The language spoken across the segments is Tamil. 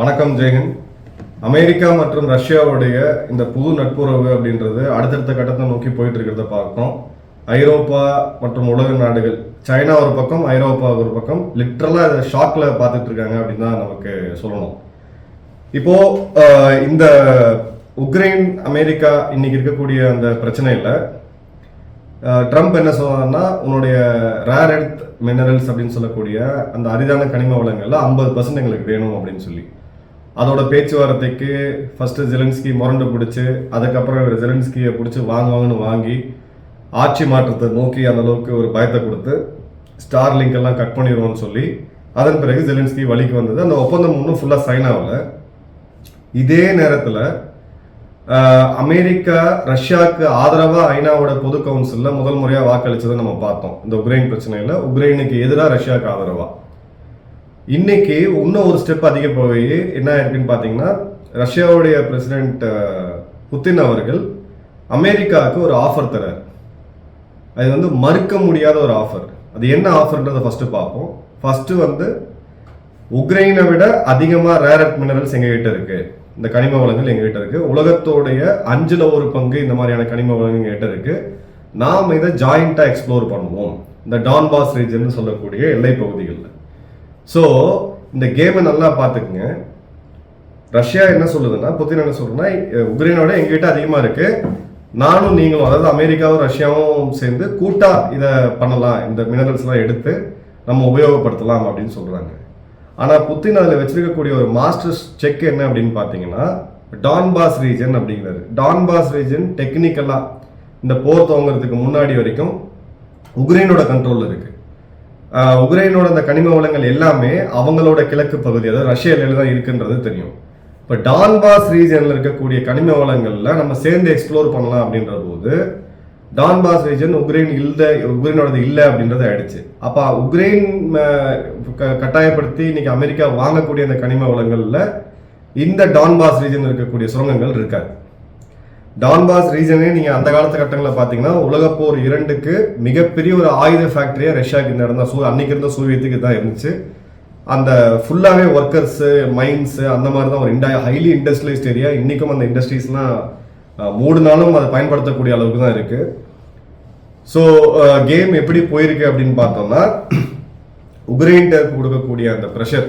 வணக்கம் ஜெயஹிந்த் அமெரிக்கா மற்றும் ரஷ்யாவுடைய இந்த புது நட்புறவு அப்படின்றது அடுத்தடுத்த கட்டத்தை நோக்கி போயிட்டு இருக்கிறத பார்க்கிறோம். ஐரோப்பா மற்றும் உலக நாடுகள். சைனா ஒரு பக்கம் ஐரோப்பா ஒரு பக்கம். லிட்ரலாக இதை ஷாக்ல பார்த்துட்டு இருக்காங்க அப்படின்னு தான் நமக்கு சொல்லணும். இப்போ இந்த உக்ரைன் அமெரிக்கா இன்னைக்கு இருக்கக்கூடிய அந்த பிரச்சனையில் ட்ரம்ப் என்ன சொன்னார்னா உன்னுடைய ரேர் எர்த் மினரல்ஸ் அப்படின்னு சொல்லக்கூடிய அந்த அரிதான கனிம வளங்கள்ல ஐம்பது பர்சன்ட் எங்களுக்கு வேணும் அப்படின்னு சொல்லி. அதோட பேச்சுவார்த்தைக்கு ஃபஸ்ட்டு ஜெலன்ஸ்கி முரண்டு பிடிச்சி அதுக்கப்புறம் இவர் ஜெலன்ஸ்கியை பிடிச்சி வாங்குவாங்கன்னு வாங்கி ஆட்சி மாற்றத்தை நோக்கி அந்த அளவுக்கு ஒரு பயத்தை கொடுத்து ஸ்டார் லிங்க் எல்லாம் கட் பண்ணிடுவோம்னு சொல்லி அதன் பிறகு ஜெலன்ஸ்கி வழிக்கு வந்தது. அந்த ஒப்பந்தம் இன்னும் ஃபுல்லாக சைன் ஆகலை. இதே நேரத்தில் அமெரிக்கா ரஷ்யாவுக்கு ஆதரவாக ஐநாவோட பொது கவுன்சிலில் முதல் முறையாக வாக்களித்ததை நம்ம பார்த்தோம். இந்த உக்ரைன் பிரச்சனையில் உக்ரைனுக்கு எதிராக ரஷ்யாவுக்கு ஆதரவாக இன்னைக்கு இன்னும் ஒரு ஸ்டெப் அதிக போய் என்ன இருக்குன்னு பார்த்தீங்கன்னா ரஷ்யாவுடைய பிரசிடென்ட் புத்தின் அவர்கள் அமெரிக்காவுக்கு ஒரு ஆஃபர் தரார் அது வந்து மறுக்க முடியாத ஒரு ஆஃபர் அது என்ன ஆஃபர்ன்றதை ஃபர்ஸ்ட் பார்ப்போம். ஃபர்ஸ்ட் வந்து உக்ரைனை விட அதிகமாக ரேர் எர்த் மினரல்ஸ் எங்ககிட்ட இருக்கு. இந்த கனிம வளங்கள் எங்ககிட்ட இருக்கு. உலகத்தோடைய அஞ்சில் ஒரு பங்கு இந்த மாதிரியான கனிம வளங்கள் எங்ககிட்ட இருக்கு. நாம் இதை ஜாயிண்ட்டாக எக்ஸ்ப்ளோர் பண்ணுவோம். இந்த டான்பாஸ் ரீஜன் சொல்லக்கூடிய எல்லை பகுதிகளில். ஸோ இந்த கேமை நல்லா பார்த்துக்குங்க. ரஷ்யா என்ன சொல்லுதுன்னா புத்தின் என்ன சொல்கிறேன்னா உக்ரைனோட எங்ககிட்ட அதிகமாக இருக்கு. நானும் நீங்களும் அதாவது அமெரிக்காவும் ரஷ்யாவும் சேர்ந்து கூட்டா இதை பண்ணலாம். இந்த மினரல்ஸ்லாம் எடுத்து நம்ம உபயோகப்படுத்தலாம் அப்படின்னு சொல்கிறாங்க ஆனால் புத்தின் அதில் வச்சிருக்கக்கூடிய ஒரு மாஸ்டர்ஸ் செக் என்ன அப்படின்னு பார்த்தீங்கன்னா டான்பாஸ் ரீஜன் அப்படிங்கிறது. டான்பாஸ் ரீஜன் டெக்னிக்கலாக இந்த போர் துவங்குறதுக்கு முன்னாடி வரைக்கும் உக்ரைனோட கண்ட்ரோலில் இருக்கு. உக்ரைனோட அந்த கனிம வளங்கள் எல்லாமே அவங்களோட கிழக்கு பகுதி அதாவது ரஷ்ய தான் இருக்குன்றது தெரியும். இப்போ டான்பாஸ் ரீஜனில் இருக்கக்கூடிய கனிம வளங்கள்ல நம்ம சேர்ந்து எக்ஸ்ப்ளோர் பண்ணலாம் அப்படின்ற போது டான்பாஸ் ரீஜன் உக்ரைன் இல்லை உக்ரைனோடது இல்லை அப்படின்றது ஆயிடுச்சு. அப்போ உக்ரைன் க- கட்டாயப்படுத்தி இன்னைக்கு அமெரிக்கா வாங்கக்கூடிய அந்த கனிம வளங்களில் இந்த டான்பாஸ் ரீஜன் இருக்கக்கூடிய சுரங்கங்கள் இருக்காது. டான்பாஸ் ரீஜனே நீங்கள் அந்த காலத்து கட்டங்களில் பார்த்தீங்கன்னா உலகப்போர் இரண்டுக்கு மிகப்பெரிய ஒரு ஆயுத ஃபேக்டரியாக ரஷ்யாவுக்கு இந்த இடம் தான் சூ அன்னைக்கு இருந்த சூரியத்துக்கு தான் இருந்துச்சு. அந்த ஃபுல்லாகவே ஒர்க்கர்ஸு மைன்ஸு அந்த மாதிரி தான் ஒரு இண்டா ஹைலி இண்டஸ்ட்ரியலைஸ்ட் ஏரியா இன்றைக்கும் அந்த இண்டஸ்ட்ரீஸ்லாம் மூடுனாலும் அதை பயன்படுத்தக்கூடிய அளவுக்கு தான் இருக்குது ஸோ கேம் எப்படி போயிருக்கு அப்படின்னு பார்த்தோம்னா உக்ரைன்கிட்ட கொடுக்கக்கூடிய அந்த ப்ரெஷர்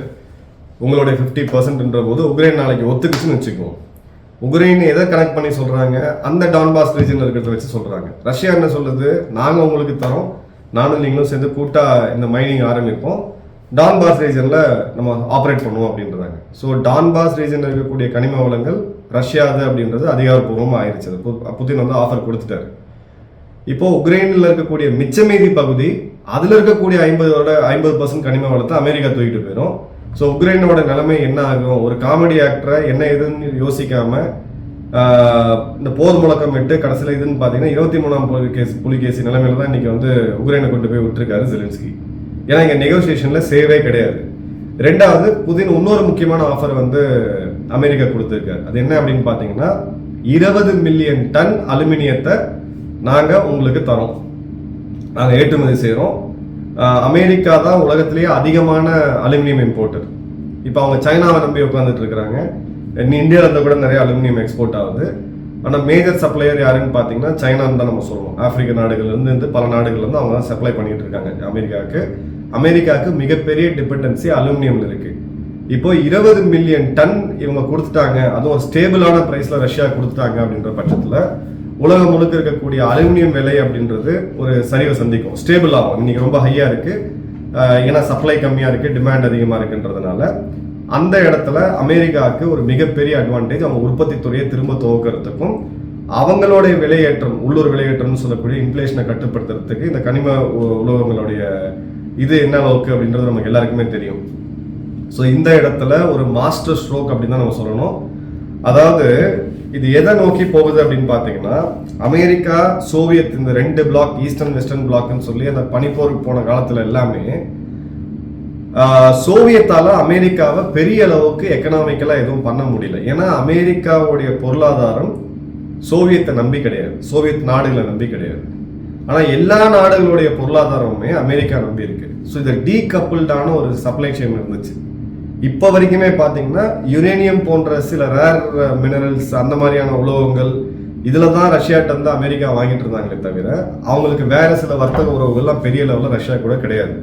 உங்களுடைய ஃபிஃப்டி பர்சன்ட்ன்ற போது உக்ரைன் நாளைக்கு ஒத்துக்குச்சுன்னு வச்சுக்குவோம். உக்ரைன் எதை கனெக்ட் பண்ணி சொல்கிறாங்க அந்த டான்பாஸ் ரீஜனில் இருக்கிறத வச்சு சொல்கிறாங்க ரஷ்யா என்ன சொல்லுது? நாங்கள் உங்களுக்கு தரோம். நானும் நீங்களும் சேர்ந்து கூட்டாக இந்த மைனிங் ஆரம்பிப்போம். டான்பாஸ் ரீஜனில் நம்ம ஆப்ரேட் பண்ணுவோம் அப்படின்றாங்க. ஸோ டான்பாஸ் ரீஜனில் இருக்கக்கூடிய கனிம வளங்கள் ரஷ்யாது அப்படின்றது அதிகாரப்பூர்வமாக ஆயிடுச்சு அது பு- புதின் வந்து ஆஃபர் கொடுத்துட்டாரு. இப்போது உக்ரைனில் இருக்கக்கூடிய மிச்சமீதி பகுதி அதில் இருக்கக்கூடிய ஐம்பதோட ஐம்பது பர்சன்ட் கனிம வளத்தை அமெரிக்கா தூக்கிட்டு போயிடும் ஸோ உக்ரைனோட நிலைமை என்ன ஆகும்? ஒரு காமெடி ஆக்டரை என்ன ஏதுன்னு யோசிக்காம இந்த போர் முழக்கம் விட்டு கடைசியில் இதுன்னு பார்த்தீங்கன்னா இருபத்தி மூணாம் புலிகேசி புலிகேசி நிலைமையில தான் இன்றைக்கி வந்து உக்ரைனை கொண்டு போய் விட்டுருக்காரு ஜெலின்ஸ்கி ஏன்னா இங்கே நெகோசியேஷனில் சேவே கிடையாது. ரெண்டாவது புதின் இன்னொரு முக்கியமான ஆஃபர் வந்து அமெரிக்கா கொடுத்துருக்காரு. அது என்ன அப்படின்னு பார்த்தீங்கன்னா இருபது மில்லியன் டன் அலுமினியத்தை நாங்கள் உங்களுக்கு தரோம். நாங்கள் ஏற்றுமதி செய்கிறோம் அமெரிக்கா தான் உலகத்திலேயே அதிகமான அலுமினியம் இம்போர்ட்டர் இப்போ அவங்க சைனாவை நம்பி உட்காந்துட்டு இருக்கிறாங்க. இந்தியாவில் இருந்து கூட நிறைய அலுமினியம் எக்ஸ்போர்ட் ஆகுது. ஆனால் மேஜர் சப்ளையர் யாருன்னு பார்த்தீங்கன்னா சைனான்னு தான் நம்ம சொல்லுவோம் ஆப்பிரிக்க நாடுகள்லேருந்து இருந்து பல நாடுகள்லேருந்து அவங்க தான் சப்ளை பண்ணிட்டு இருக்காங்க அமெரிக்காவுக்கு. அமெரிக்காவுக்கு மிகப்பெரிய டிபெண்டன்சி அலுமினியம்ல இருக்கு. இப்போ இருபது மில்லியன் டன் இவங்க கொடுத்துட்டாங்க. அதுவும் ஸ்டேபிளான ப்ரைஸில் ரஷ்யா கொடுத்துட்டாங்க அப்படின்ற பட்சத்தில் உலகம் முழுக்க இருக்கக்கூடிய அலுமினியம் விலை அப்படின்றது ஒரு சரிவை சந்திக்கும். ஸ்டேபிள் ஆகும். இன்னைக்கு ரொம்ப ஹையா இருக்கு. ஏன்னா சப்ளை கம்மியா இருக்கு டிமாண்ட் அதிகமா இருக்குன்றதுனால. அந்த இடத்துல அமெரிக்காவுக்கு ஒரு மிகப்பெரிய அட்வான்டேஜ் அவங்க உற்பத்தி துறையை திரும்ப துவக்கிறதுக்கும் அவங்களுடைய விலையேற்றம் உள்ளூர் விலையேற்றம்னு சொல்லக்கூடிய இன்ஃப்ளேஷனை கட்டுப்படுத்துறதுக்கு இந்த கனிம உ- உலோகங்களுடைய இது என்ன அளவுக்கு அப்படின்றது நமக்கு எல்லாருக்குமே தெரியும். ஸோ இந்த இடத்துல ஒரு மாஸ்டர் ஸ்ட்ரோக் அப்படின்னு தான் நம்ம சொல்லணும். அதாவது இது எதை நோக்கி போகுது அப்படின்னு பார்த்தீங்கன்னா அமெரிக்கா சோவியத் இந்த ரெண்டு பிளாக் ஈஸ்டர்ன் வெஸ்டர்ன் பிளாக்னு சொல்லி அந்த பனிப்போருக்கு போன காலத்தில் எல்லாமே சோவியத்தால் அமெரிக்காவை பெரிய அளவுக்கு எக்கனாமிக்கலாக எதுவும் பண்ண முடியல. ஏன்னா அமெரிக்காவுடைய பொருளாதாரம் சோவியத்தை நம்பி கிடையாது. சோவியத் நாடுகளை நம்பி கிடையாது. ஆனால் எல்லா நாடுகளுடைய பொருளாதாரமுமே அமெரிக்கா நம்பி இருக்கு. ஸோ இது டீகப்பிள்டான ஒரு சப்ளை செயின் இருந்துச்சு. இப்போ வரைக்குமே பார்த்தீங்கன்னா யுரேனியம் போன்ற சில ரேர் மினரல்ஸ் uh, அந்த மாதிரியான உலோகங்கள் இதில் தான் ரஷ்யாட்ட இருந்து அமெரிக்கா வாங்கிட்டு இருந்தாங்களே தவிர அவங்களுக்கு வேற சில வர்த்தக உறவுகள்லாம் பெரிய லெவலில் ரஷ்யா கூட கிடையாது.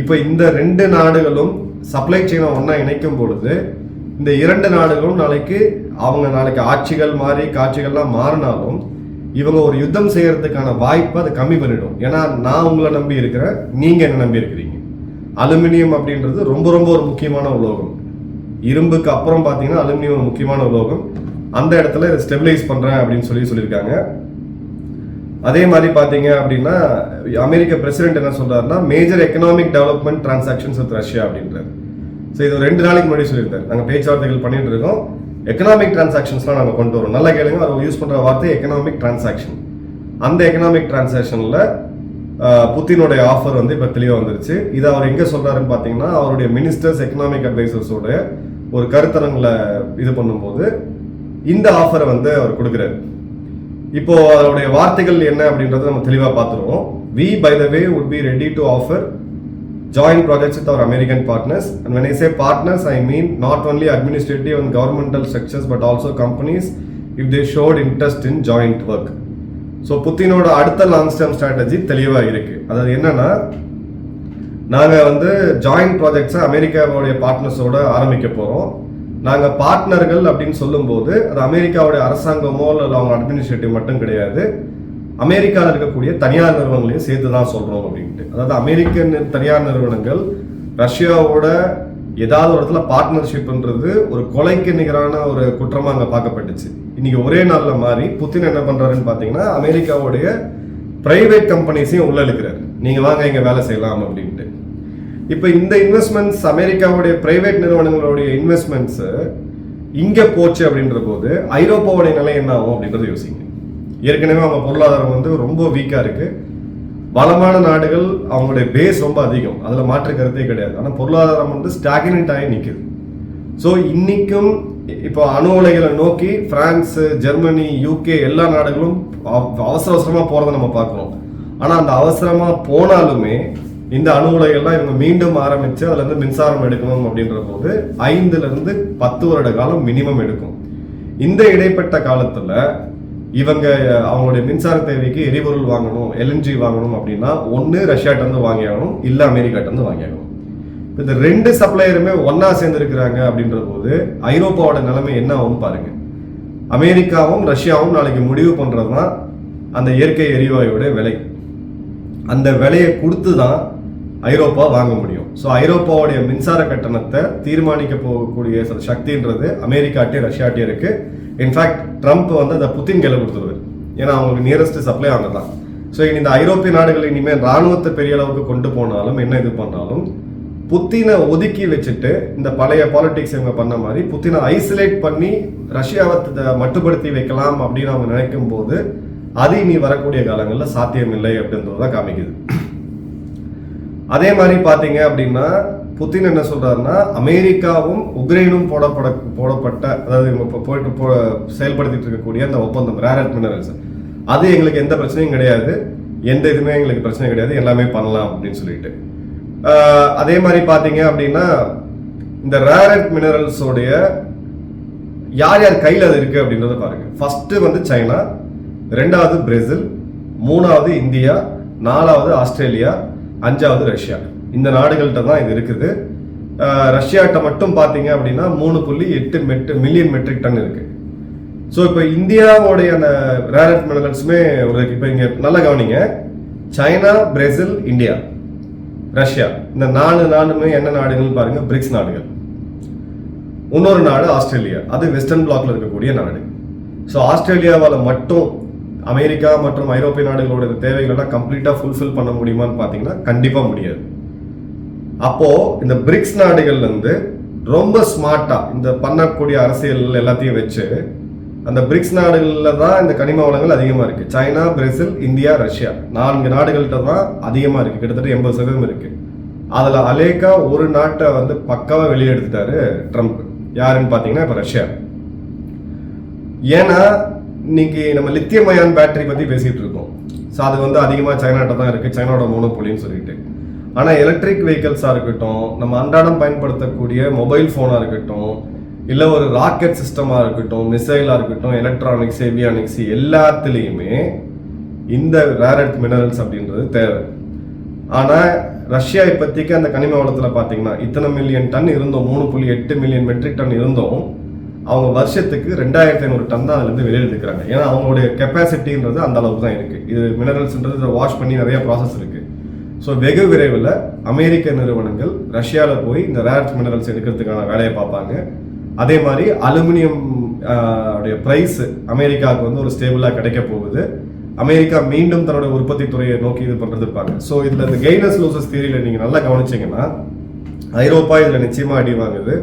இப்போ இந்த ரெண்டு நாடுகளும் சப்ளை செயினை ஒன்றா இணைக்கும் பொழுது இந்த இரண்டு நாடுகளும் நாளைக்கு அவங்க நாளைக்கு ஆட்சிகள் மாறி காட்சிகள்லாம் மாறினாலும் இவங்க ஒரு யுத்தம் செய்யறதுக்கான வாய்ப்பை அதை கம்மி பண்ணிடும். ஏன்னா நான் உங்களை நம்பி இருக்கிறேன் நீங்கள் என்ன நம்பி இருக்கிறீங்க. அலுமினியம் அப்படின்றது ரொம்ப ரொம்ப ஒரு முக்கியமான உலோகம். இரும்புக்கு அப்புறம் பார்த்தீங்கன்னா அலுமினியம் ஒரு முக்கியமான உலோகம். அந்த இடத்துல இதை ஸ்டெபிலைஸ் பண்ணுறேன் அப்படின்னு சொல்லி சொல்லியிருக்காங்க. அதே மாதிரி பார்த்தீங்க அப்படின்னா அமெரிக்க பிரசிடென்ட் என்ன சொல்கிறாருன்னா major economic development transactions with Russia அப்படின்றார். ஸோ இது ஒரு ரெண்டு நாளைக்கு முன்னாடி சொல்லியிருந்தார். நாங்கள் பேச்சுவார்த்தைகள் பண்ணிட்டு இருக்கோம். எக்கனாமிக் டிரான்சாக்ஷன்ஸ்லாம் நாங்கள் கொண்டு வரோம். நல்லா கேளுங்க அவர் யூஸ் பண்ணுற வார்த்தை எக்கனாமிக் டிரான்சாக்ஷன் அந்த எக்கனாமிக் டிரான்சாக்ஷனில் புத்தினுடைய ஆஃபர் வந்து இப்போ தெளிவாக வந்துருச்சு இதை அவர் எங்கே சொல்கிறாருன்னு பார்த்தீங்கன்னா அவருடைய மினிஸ்டர்ஸ் எக்கனாமிக் அட்வைசர்ஸோட ஒரு கருத்தரங்கில் இது பண்ணும்போது இந்த ஆஃபரை வந்து அவர் கொடுக்குறாரு இப்போது அவருடைய வார்த்தைகள் என்ன அப்படின்றத நம்ம தெளிவாக பார்த்துருவோம் we by the way would be ready to offer joint projects with our American partners and when I say partners I mean not only administrative and governmental structures but also companies if they showed interest in joint work so புத்தினோட அடுத்த லாங் டேர்ம் ஸ்ட்ராட்டஜி தெளிவாக இருக்கு. அதாவது என்னன்னா நாங்கள் வந்து ஜாயிண்ட் ப்ராஜெக்ட்ஸை அமெரிக்காவுடைய பார்ட்னர்ஸோட ஆரம்பிக்க போகிறோம் நாங்கள் பார்ட்னர்கள் அப்படின்னு சொல்லும்போது அது அமெரிக்காவுடைய அரசாங்கமோ இல்லை அவங்க அட்மினிஸ்ட்ரேட்டிவ் மட்டும் கிடையாது. அமெரிக்காவில் இருக்கக்கூடிய தனியார் நிறுவனங்களையும் சேர்த்து தான் சொல்கிறோம் அப்படின்ட்டு. அதாவது அமெரிக்க தனியார் நிறுவனங்கள் ரஷ்யாவோட ஏதாவது ஒரு இடத்துல பார்ட்னர்ஷிப்ன்றது ஒரு கொலைக்கு நிகரான ஒரு குற்றமாக அங்கே பார்க்கப்பட்டுச்சு. இன்னைக்கு ஒரே நாளில் மாறி புத்தின் என்ன பண்ணுறாருன்னு பார்த்தீங்கன்னா அமெரிக்காவுடைய பிரைவேட் கம்பெனிஸையும் உள்ள இழுக்கிறாரு. நீங்கள் வாங்க இங்கே வேலை செய்யலாம் அப்படின்ட்டு. இப்போ இந்த இன்வெஸ்ட்மெண்ட்ஸ் அமெரிக்காவுடைய பிரைவேட் நிறுவனங்களுடைய இன்வெஸ்ட்மெண்ட்ஸு இங்கே போச்சு அப்படின்ற போது ஐரோப்பாவுடைய நிலை என்ன ஆகும் அப்படின்றத யோசிங்க. ஏற்கனவே அவங்க பொருளாதாரம் வந்து ரொம்ப வீக்காக இருக்குது வளமான நாடுகள் அவங்களுடைய பேஸ் ரொம்ப அதிகம். அதில் மாற்று கருத்தே கிடையாது. ஆனால் பொருளாதாரம் வந்து ஸ்டாக்னேட் ஆகி நிற்குது ஸோ இன்றைக்கும் இப்போ அணு உலைகளை நோக்கி பிரான்ஸ் ஜெர்மனி யூகே எல்லா நாடுகளும் அவசர அவசரமாக போகிறத நம்ம பார்க்குறோம். ஆனால் அந்த அவசரமாக போனாலுமே இந்த அணு உலைகள்லாம் இவங்க மீண்டும் ஆரம்பித்து அதுலேருந்து மின்சாரம் எடுக்கணும் அப்படின்ற போது ஐந்துலேருந்து பத்து வருட காலம் மினிமம் எடுக்கும். இந்த இடைப்பட்ட காலத்தில் இவங்க அவங்களுடைய மின்சார தேவைக்கு எரிபொருள் வாங்கணும் எல்என்ஜி வாங்கணும் அப்படின்னா ஒன்று ரஷ்யாட்டேருந்து வாங்கியாகணும் வாங்கி ஆகணும் இல்லை அமெரிக்காட்டேருந்து வாங்கியாகணும். வாங்கி ஆகணும் இந்த ரெண்டு சப்ளையருமே ஒன்றா சேர்ந்துருக்கிறாங்க அப்படின்ற போது ஐரோப்பாவோட நிலைமை என்ன ஆகும் பாருங்க. அமெரிக்காவும் ரஷ்யாவும் நாளைக்கு முடிவு பண்ணுறது தான் அந்த இயற்கை எரிவாயுவோட விலை. அந்த விலையை கொடுத்து தான் ஐரோப்பா வாங்க முடியும். ஸோ ஐரோப்பாவுடைய மின்சார கட்டணத்தை தீர்மானிக்க போகக்கூடிய சில சக்தின்றது அமெரிக்காட்டே ரஷ்யாட்டே இருக்கு. இன்ஃபேக்ட் ட்ரம்ப் வந்து அந்த புத்தின் கையில் கொடுத்துருவார். ஏன்னா அவங்களுக்கு நியரஸ்ட் சப்ளை அவங்க தான். ஸோ இந்த ஐரோப்பிய நாடுகள் இனிமேல் ராணுவத்தை பெரிய அளவுக்கு கொண்டு போனாலும் என்ன இது பண்ணாலும் புத்தினை ஒதுக்கி வச்சுட்டு இந்த பழைய பாலிடிக்ஸ் இவங்க பண்ண மாதிரி புத்தினை ஐசோலேட் பண்ணி ரஷ்யாவை மட்டுப்படுத்தி வைக்கலாம் அப்படின்னு அவங்க நினைக்கும் போது அது இனி வரக்கூடிய காலங்களில் சாத்தியம் இல்லை அப்படின்றது தான் காமிக்குது. அதே மாதிரி பார்த்தீங்க அப்படின்னா புத்தின் என்ன சொல்கிறாருன்னா அமெரிக்காவும் உக்ரைனும் போடப்பட போடப்பட்ட அதாவது இப்போ போயிட்டு போ செயல்படுத்திட்டு இருக்கக்கூடிய அந்த ஒப்பந்தம் ரேரட் மினரல்ஸ் அது எங்களுக்கு எந்த பிரச்சனையும் கிடையாது. எந்த இதுவுமே எங்களுக்கு பிரச்சனை கிடையாது. எல்லாமே பண்ணலாம் அப்படின்னு சொல்லிட்டு. அதே மாதிரி பார்த்தீங்க அப்படின்னா இந்த ரேரட் மினரல்ஸோடைய யார் யார் கையில் அது இருக்குது அப்படின்றத பாருங்க. ஃபஸ்ட்டு வந்து சைனா ரெண்டாவது பிரேசில் மூணாவது இந்தியா நாலாவது ஆஸ்திரேலியா அஞ்சாவது ரஷ்யா. இந்த நாடுகள்கிட்ட தான் இது இருக்குது. ரஷ்யாட்ட மட்டும் பார்த்தீங்க அப்படின்னா மூணு புள்ளி எட்டு மெட்டு மில்லியன் மெட்ரிக் டன் இருக்கு. ஸோ இப்போ இந்தியாவோடைய அந்த ரேரட் மினரல்ஸுமே ஒரு இப்போ இங்கே நல்லா கவனிங்க. China Brazil India Russia. இந்த நாலு நாடுமே என்ன நாடுகள்னு பாருங்க? பிரிக்ஸ் நாடுகள். இன்னொரு நாடு ஆஸ்திரேலியா. அது வெஸ்டர்ன் பிளாக்ல இருக்கக்கூடிய நாடு. ஸோ ஆஸ்திரேலியாவால் மட்டும் அமெரிக்கா மற்றும் ஐரோப்பிய நாடுகளோட தேவைகளை தேவைகளெல்லாம் கம்ப்ளீட்டாக ஃபுல்ஃபில் பண்ண முடியுமான்னு பார்த்தீங்கன்னா கண்டிப்பாக முடியாது. அப்போது இந்த பிரிக்ஸ் நாடுகள்லேருந்து ரொம்ப ஸ்மார்ட்டாக இந்த பண்ணக்கூடிய அரசியல் எல்லாத்தையும் வச்சு அந்த பிரிக்ஸ் நாடுகளில் தான் இந்த கனிம வளங்கள் அதிகமாக இருக்குது சைனா பிரேசில் இந்தியா ரஷ்யா நான்கு நாடுகள்கிட்ட தான் அதிகமாக இருக்குது கிட்டத்தட்ட எண்பது சதவீதம் இருக்குது அதில் அலேக்கா ஒரு நாட்டை வந்து பக்காவாக வெளியே எடுத்துட்டாரு ட்ரம்ப். யாருன்னு பார்த்தீங்கன்னா இப்போ ரஷ்யா. ஏன்னா இன்னைக்கு நம்ம லித்தியம் அயான் பேட்டரி பற்றி பேசிகிட்டு இருக்கோம். ஸோ அது வந்து அதிகமாக சைனாட்ட தான் இருக்குது சைனாவோட மோனோபொலின்னு சொல்லிட்டு. ஆனால் எலக்ட்ரிக் வெஹிக்கல்ஸாக இருக்கட்டும் நம்ம அன்றாடம் பயன்படுத்தக்கூடிய மொபைல் ஃபோனாக இருக்கட்டும் இல்லை ஒரு ராக்கெட் சிஸ்டமாக இருக்கட்டும் மிசைலாக இருக்கட்டும் எலக்ட்ரானிக்ஸ் ஏவியானிக்ஸ் எல்லாத்துலேயுமே இந்த ரேர் எர்த் மினரல்ஸ் அப்படின்றது தேவை. ஆனால் ரஷ்யா இப்போதைக்கு அந்த கனிம வளத்தில் பார்த்தீங்கன்னா இத்தனை மில்லியன் டன் இருந்தோம். மூணு புள்ளி எட்டு மில்லியன் மெட்ரிக் டன் இருந்தோம். அவங்க வருஷத்துக்கு ரெண்டாயிரத்தி ஐநூறு டன் தான் அதுலேருந்து வெளியில் எடுக்கிறாங்க ஏன்னா அவங்களுடைய கெப்பாசிட்டின்றது அந்த அளவுக்கு தான் இருக்குது இது மினரல்ஸ்ன்றது வாஷ் பண்ணி நிறைய ப்ராசஸ் இருக்குது ஸோ வெகு விரைவில் அமெரிக்க நிறுவனங்கள் ரஷ்யாவில் போய் இந்த ரேர் மினரல்ஸ் எடுக்கிறதுக்கான வேலையை பார்ப்பாங்க. அதே மாதிரி அலுமினியம் உடைய ப்ரைஸ் அமெரிக்காவுக்கு வந்து ஒரு ஸ்டேபிளாக கிடைக்க போகுது. அமெரிக்கா மீண்டும் தன்னோட உற்பத்தி துறையை நோக்கி இது பண்ணுறது இருப்பாங்க. ஸோ இதில் இந்த கெய்னஸ் லூசஸ் தியரியில் நீங்கள் நல்லா கவனிச்சிங்கன்னா ஐரோப்பா இதில் நிச்சயமாக அடி வாங்குது.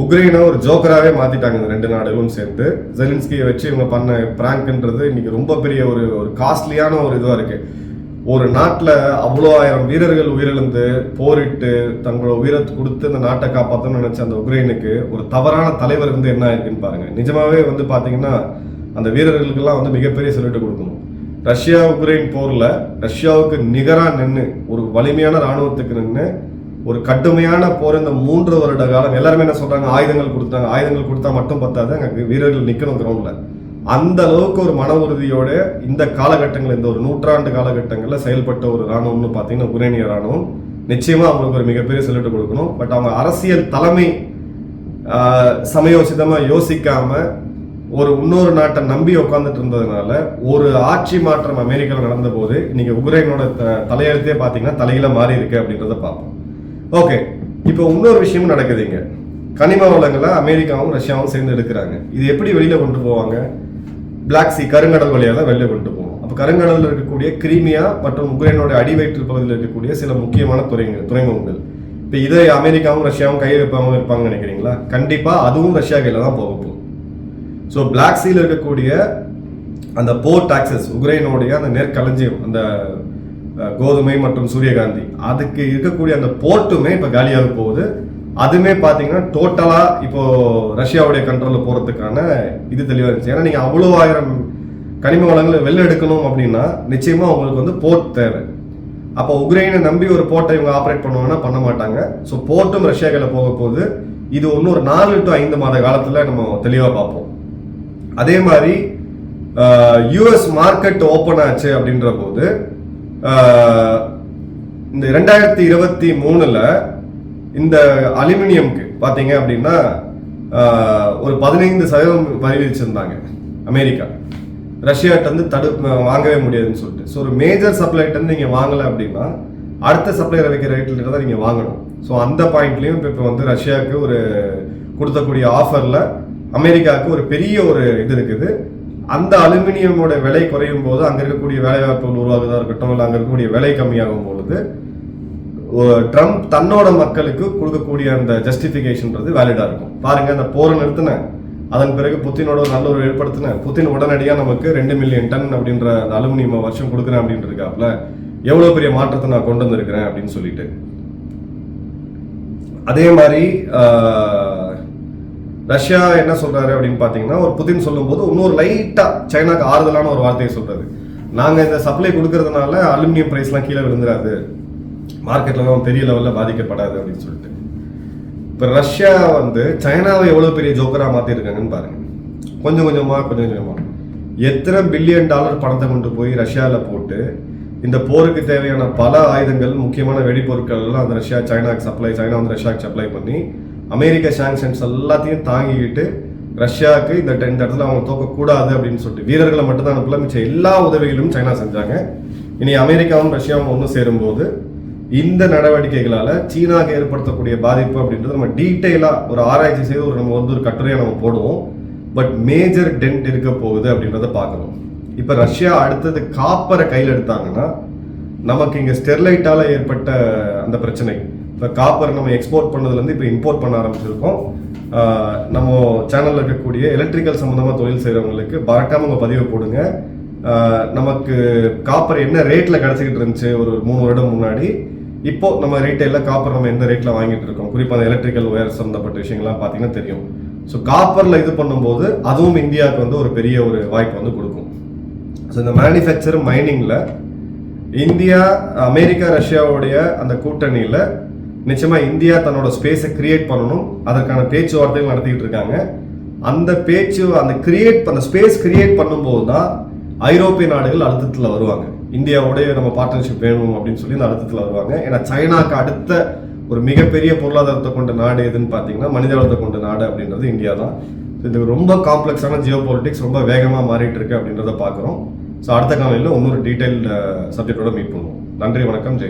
உக்ரைனை ஒரு ஜோக்கராகவே மாற்றிட்டாங்க இந்த ரெண்டு நாடுகளும் சேர்ந்து. ஜெலின்ஸ்கியை வச்சு இவங்க பண்ண பிராங்க்ன்றது இன்னைக்கு ரொம்ப பெரிய ஒரு ஒரு காஸ்ட்லியான ஒரு இதுவாக இருக்குது ஒரு நாட்டில் அவ்வளோ ஆயிரம் வீரர்கள் உயிரிழந்து போரிட்டு தங்களோட உயிரத்து கொடுத்து இந்த நாட்டை காப்பாற்றணும்னு நினச்ச அந்த உக்ரைனுக்கு ஒரு தவறான தலைவர் வந்து என்ன ஆயிருக்குன்னு பாருங்கள் நிஜமாகவே வந்து பார்த்தீங்கன்னா அந்த வீரர்களுக்கெல்லாம் வந்து மிகப்பெரிய சொல்லிட்டு கொடுக்கணும். ரஷ்யா உக்ரைன் போரில் ரஷ்யாவுக்கு நிகராக நின்று ஒரு வலிமையான இராணுவத்துக்கு நின்று ஒரு கடுமையான போர் இந்த மூன்று வருட காலம் எல்லாருமே என்ன சொல்றாங்க? ஆயுதங்கள் கொடுத்தாங்க. ஆயுதங்கள் கொடுத்தா மட்டும் பத்தாது. அங்கே வீரர்கள் நிற்கணும் கிரவுண்ட்ல அந்த அளவுக்கு ஒரு மன உறுதியோட இந்த காலகட்டங்கள் இந்த ஒரு நூற்றாண்டு காலகட்டங்களில் செயல்பட்ட ஒரு ராணுவம்னு பார்த்தீங்கன்னா உக்ரைனிய ராணுவம் நிச்சயமாக அவங்களுக்கு ஒரு மிகப்பெரிய செலுட்டு கொடுக்கணும். பட் அவங்க அரசியல் தலைமை சமயோசிதமாக யோசிக்காமல் யோசிக்காம ஒரு இன்னொரு நாட்டை நம்பி உட்காந்துட்டு இருந்ததுனால ஒரு ஆட்சி மாற்றம் அமெரிக்காவில் நடந்த போது இன்னைக்கு உக்ரைனோட தலையெழுத்தே பார்த்தீங்கன்னா தலையில மாறி இருக்கு அப்படின்றத பார்ப்போம். ஓகே இப்போ இன்னொரு விஷயமும் நடக்குதுங்க கனிம வளங்களை அமெரிக்காவும் ரஷ்யாவும் சேர்ந்து எடுக்கிறாங்க. இது எப்படி வெளியில கொண்டு போவாங்க? பிளாக் சி கருங்கடல் வழியாக தான் வெளியில் கொண்டு போவோம். அப்போ கருங்கடலில் இருக்கக்கூடிய கிரீமியா மற்றும் உக்ரைனோட அடிவயிற்று பகுதியில் இருக்கக்கூடிய சில முக்கியமான துறைங்க துறைமுகங்கள். இப்போ இதை அமெரிக்காவும் ரஷ்யாவும் கை வைப்பாங்க இருப்பாங்கன்னு நினைக்கிறீங்களா? கண்டிப்பாக அதுவும் ரஷ்யா கையில் தான் போக போகும் ஸோ பிளாக் சீல இருக்கக்கூடிய அந்த போர் டாக்ஸஸ் உக்ரைனுடைய அந்த நெற்களஞ்சியம் அந்த கோதுமை மற்றும் சூரியகாந்தி. அதுக்கு இருக்கக்கூடிய அந்த போர்ட்டுமே இப்போ காலியாக போகுது. அதுவுமே பார்த்தீங்கன்னா டோட்டலாக இப்போ ரஷ்யாவுடைய கண்ட்ரோலில் போகிறதுக்கான இது தெளிவாக இருந்துச்சு. ஏன்னா நீங்கள் அவ்வளோ ஆயிரம் கனிம வளங்களை வெளில எடுக்கணும் அப்படின்னா நிச்சயமாக அவங்களுக்கு வந்து போர்ட் தேவை. அப்போ உக்ரைனை நம்பி ஒரு போர்ட்டை இவங்க ஆப்ரேட் பண்ணுவாங்கன்னா பண்ண மாட்டாங்க. ஸோ போர்ட்டும் ரஷ்யா கையில் போக போகுது. இது ஒன்று ஒரு நாலு டு ஐந்து மாத காலத்தில் நம்ம தெளிவாக பார்ப்போம். அதே மாதிரி யூஎஸ் மார்க்கெட் ஓப்பன் ஆச்சு அப்படின்ற போது இந்த ரெண்டாயிரத்தி இருபத்தி மூணுல இந்த அலுமினியம்க்கு பார்த்தீங்க அப்படின்னா ஒரு பதினைந்து சதவீதம் வரி விதிச்சிருந்தாங்க அமெரிக்கா. ரஷ்யாட்ட இருந்து தடு வாங்கவே முடியாதுன்னு சொல்லிட்டு. ஸோ ஒரு மேஜர் சப்ளைட்ட இருந்து நீங்கள் வாங்கலை அப்படின்னா அடுத்த சப்ளையர் வைக்கிற ரேட்டில் தான் நீங்கள் வாங்கணும். ஸோ அந்த பாயிண்ட்லேயும் இப்போ இப்போ வந்து ரஷ்யாவுக்கு ஒரு கொடுத்தக்கூடிய ஆஃபரில் அமெரிக்காவுக்கு ஒரு பெரிய ஒரு இது இருக்குது. அந்த அலுமினியமோட விலை குறையும் போது அங்கே இருக்கக்கூடிய வேலைவாய்ப்புகள் உருவாகுதா இருக்கட்டும் இல்லை அங்கே இருக்கக்கூடிய விலை கம்மியாகும் பொழுது ட்ரம்ப் தன்னோட மக்களுக்கு கொடுக்கக்கூடிய அந்த ஜஸ்டிஃபிகேஷன்றது வேலிடாக இருக்கும். பாருங்க அந்த போரை நிறுத்தினேன் அதன் பிறகு புத்தினோட ஒரு நல்ல ஒரு ஏற்படுத்தின புத்தின் உடனடியாக நமக்கு ரெண்டு மில்லியன் டன் அப்படின்ற அந்த அலுமினியம் வருஷம் கொடுக்குறேன் அப்படின்ட்டு இருக்காப்புல எவ்வளோ பெரிய மாற்றத்தை நான் கொண்டு வந்திருக்கிறேன் அப்படின்னு சொல்லிட்டு. அதே மாதிரி ரஷ்யா என்ன சொல்றாரு அப்படின்னு பார்த்தீங்கன்னா ஒரு புதின் சொல்லும்போது இன்னொரு லைட்டா சைனாக்கு ஆறுதலான ஒரு வார்த்தையை சொல்றாரு. நாங்க இந்த சப்ளை கொடுக்கறதுனால அலுமினியம் ப்ரைஸ்லாம் கீழே விழுந்துராது. மார்க்கெட்லாம் பெரிய லெவலில் பாதிக்கப்படாது அப்படின்னு சொல்லிட்டு. இப்போ ரஷ்யா வந்து சைனாவை எவ்வளோ பெரிய ஜோக்கராக மாற்றிருக்காங்கன்னு பாருங்க. கொஞ்சம் கொஞ்சமாக கொஞ்சம் கொஞ்சமாக எத்தனை பில்லியன் டாலர் பணத்தை கொண்டு போய் ரஷ்யாவில் போட்டு இந்த போருக்கு தேவையான பல ஆயுதங்கள் முக்கியமான வெடிப்பொருட்கள் எல்லாம் அந்த ரஷ்யா சைனாக்கு சப்ளை சைனா வந்து ரஷ்யாவுக்கு சப்ளை பண்ணி அமெரிக்க சாங்ஷன்ஸ் எல்லாத்தையும் தாங்கிக்கிட்டு ரஷ்யாவுக்கு இந்த இந்த இடத்துல அவங்க தோக்கக்கூடாது அப்படின்னு சொல்லிட்டு வீரர்களை மட்டும் தான் அனுப்பல. மிச்சம் எல்லா உதவிகளும் சைனா செஞ்சாங்க. இனி அமெரிக்காவும் ரஷ்யாவும் ஒன்று சேரும்போது இந்த நடவடிக்கைகளால் சீனாவுக்கு ஏற்படுத்தக்கூடிய பாதிப்பு அப்படின்றது நம்ம டீட்டெயிலாக ஒரு ஆராய்ச்சி செய்து ஒரு நம்ம வந்து ஒரு கட்டுரையை நம்ம போடுவோம். பட் மேஜர் டென்ட் இருக்க போகுது அப்படின்றத பார்க்கணும். இப்போ ரஷ்யா அடுத்தது காப்பரை கையில் எடுத்தாங்கன்னா நமக்கு இங்கே ஸ்டெர்லைட்டால் ஏற்பட்ட அந்த பிரச்சனை. இப்போ காப்பர் நம்ம எக்ஸ்போர்ட் பண்ணதுலேருந்து இப்போ இம்போர்ட் பண்ண ஆரம்பிச்சிருக்கோம். நம்ம சேனலில் இருக்கக்கூடிய எலக்ட்ரிக்கல் சம்மந்தமாக தொழில் செய்கிறவங்களுக்கு மறக்காம உங்கள் பதிவை போடுங்க. நமக்கு காப்பர் என்ன ரேட்டில் கிடச்சிக்கிட்டு இருந்துச்சு ஒரு மூணு வருடம் முன்னாடி? இப்போ நம்ம ரீட்டைலில் காப்பர் நம்ம எந்த ரேட்டில் வாங்கிட்டு இருக்கோம்? குறிப்பாக அந்த எலக்ட்ரிக்கல் ஒயர் சம்மந்தப்பட்ட விஷயங்கள்லாம் பார்த்தீங்கன்னா தெரியும். ஸோ காப்பரில் இது பண்ணும்போது அதுவும் இந்தியாவுக்கு வந்து ஒரு பெரிய ஒரு வாய்ப்பு வந்து கொடுக்கும். ஸோ இந்த மேனுஃபேக்சர் மைனிங்கில் இந்தியா அமெரிக்கா ரஷ்யாவுடைய அந்த கூட்டணியில் நிச்சயமாக இந்தியா தன்னோட ஸ்பேஸை கிரியேட் பண்ணணும். அதற்கான பேச்சுவார்த்தைகள் நடத்திக்கிட்டு இருக்காங்க. அந்த பேச்சு அந்த கிரியேட் அந்த ஸ்பேஸ் கிரியேட் பண்ணும்போது தான் ஐரோப்பிய நாடுகள் அழுத்தத்தில் வருவாங்க. இந்தியாவோடய நம்ம பார்ட்னர்ஷிப் வேணும் அப்படின்னு சொல்லி அந்த அழுத்தத்தில் வருவாங்க. ஏன்னா சைனாக்கு அடுத்த ஒரு மிகப்பெரிய பொருளாதாரத்தை கொண்ட நாடு எதுன்னு பார்த்தீங்கன்னா மனிதவளத்தை கொண்ட நாடு அப்படின்றது இந்தியா தான். இது ரொம்ப காம்ப்ளெக்ஸான ஜியோ பாலிட்டிக்ஸ் ரொம்ப வேகமாக மாறிட்டு இருக்கு அப்படின்றத பார்க்குறோம். ஸோ அடுத்த காலையில் இன்னொரு டீட்டெயில் சப்ஜெக்டோட மீட் பண்ணுவோம். நன்றி வணக்கம் ஜெய்